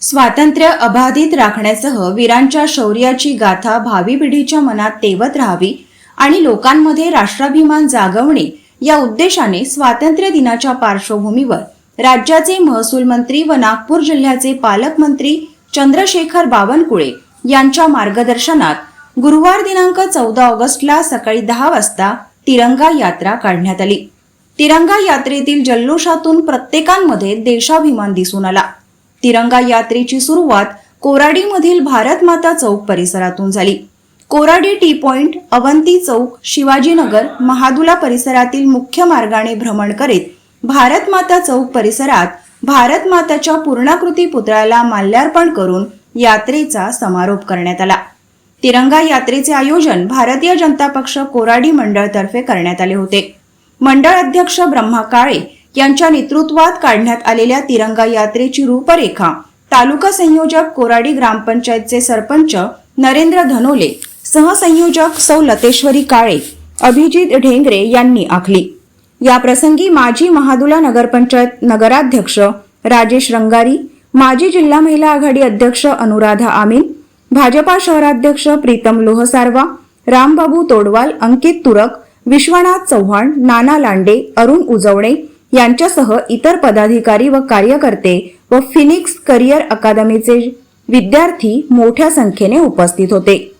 स्वातंत्र्य अबाधित राखण्यासह वीरांच्या शौर्याची गाथा भावी पिढीच्या मनात तेवत राहावी आणि लोकांमध्ये राष्ट्राभिमान जागवणे या उद्देशाने स्वातंत्र्य दिनाच्या पार्श्वभूमीवर राज्याचे महसूल मंत्री व नागपूर जिल्ह्याचे पालकमंत्री चंद्रशेखर बावनकुळे यांच्या मार्गदर्शनात गुरुवार दिनांक चौदा ऑगस्टला सकाळी दहा वाजता तिरंगा यात्रा काढण्यात आली. तिरंगा यात्रेतील जल्लोषातून प्रत्येकांमध्ये देशाभिमान दिसून आला. तिरंगा यात्रेची सुरुवात कोराडीमधील भारत माता चौक परिसरातून झाली. कोराडी टी पॉइंट अवंती चौक शिवाजीनगर महादुला परिसरातील मुख्य मार्गाने भ्रमण करीत भारत माता चौक परिसरात भारत माताच्या पूर्णाकृती पुतळ्याला माल्यार्पण करून यात्रेचा समारोप करण्यात आला. तिरंगा यात्रेचे आयोजन भारतीय जनता पक्ष कोराडी मंडळतर्फे करण्यात आले होते. मंडळ अध्यक्ष ब्रह्मा काळे यांच्या नेतृत्वात काढण्यात आलेल्या तिरंगा यात्रेची रूपरेखा तालुका संयोजक कोराडी ग्रामपंचायतचे सरपंच नरेंद्र धनोले सहसंयोजक सौ लतेश्वरी काळे अभिजित ढेंगरे यांनी आखली. या प्रसंगी माजी महादुला नगरपंचायत नगराध्यक्ष राजेश रंगारी माजी जिल्हा महिला आघाडी अध्यक्ष अनुराधा आमीन भाजपा शहराध्यक्ष प्रीतम लोहसारवा रामबाबू तोडवाल अंकित तुरक विश्वनाथ चव्हाण नाना लांडे अरुण उजवणे यांच्यासह इतर पदाधिकारी व कार्यकर्ते व फिनिक्स करिअर अकादमीचे विद्यार्थी मोठ्या संख्येने उपस्थित होते.